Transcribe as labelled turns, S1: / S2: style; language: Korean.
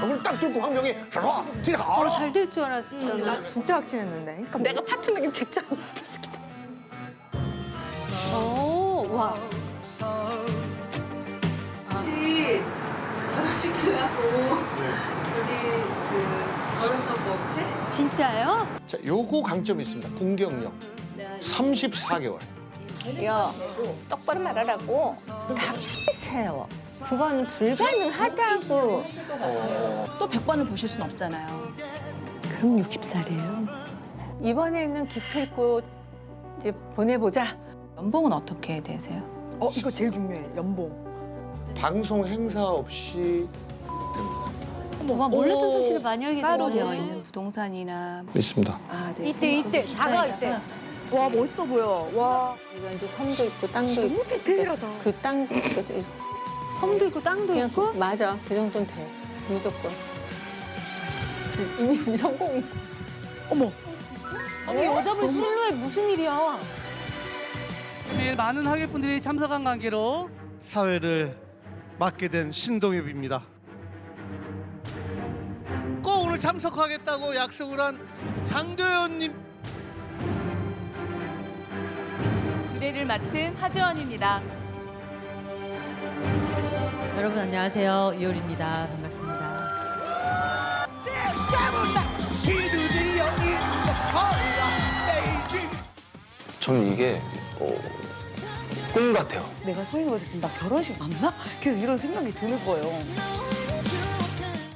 S1: 벽을 딱 뚫고 황정이 자, 지금
S2: 어, 잘될 줄 알았잖아.
S3: 진짜 확신했는데. 그러니까
S4: 내가 파트너긴 직접 못했겠다.
S2: 오, 와.
S5: 혹시 결혼시키려고 여기 그 결혼 정보 업체?
S2: 진짜요?
S1: 자, 요거 강점이 있습니다. 공경력. 34개월.
S4: 야, 똑바로 말하라고. 다 X세요. 그건 불가능하다고.
S6: 또 100번을 보실 순 없잖아요.
S4: 그럼 60살이에요. 이번에는 기필코 이제 보내보자.
S6: 연봉은 어떻게 되세요?
S3: 어 이거 제일 중요해. 연봉.
S1: 방송 행사 없이
S2: 와, 몰래도 사실을 많이 알게
S6: 따로
S2: 되네.
S6: 되어 있는 부동산이나
S1: 있습니다.
S4: 아, 네.
S3: 이때 이때 자가 이때. 와 멋있어 보여. 와
S4: 이건 이제 섬도 있고 땅도
S3: 너무
S4: 있고.
S3: 디테일하다.
S4: 그 땅, 그,
S2: 섬도 있고 땅도
S4: 그냥
S2: 있고.
S4: 그, 맞아. 그 정도는 돼. 무조건. 이미 있으면 성공이지.
S3: 아니 여자분 실루엣 무슨 일이야?
S7: 매일 많은 하객분들이 참석한 관계로
S8: 사회를 맡게 된 신동엽입니다. 꼭 오늘 참석하겠다고 약속을 한 장도연님
S9: 주례를 맡은 하지원입니다.
S5: 여러분 안녕하세요. 이효리입니다. 반갑습니다.
S10: 저는 이게 어, 꿈 같아요.
S3: 내가 서 있는 곳에서 지금 나 결혼식 맞나? 계속 이런 생각이 드는 거예요.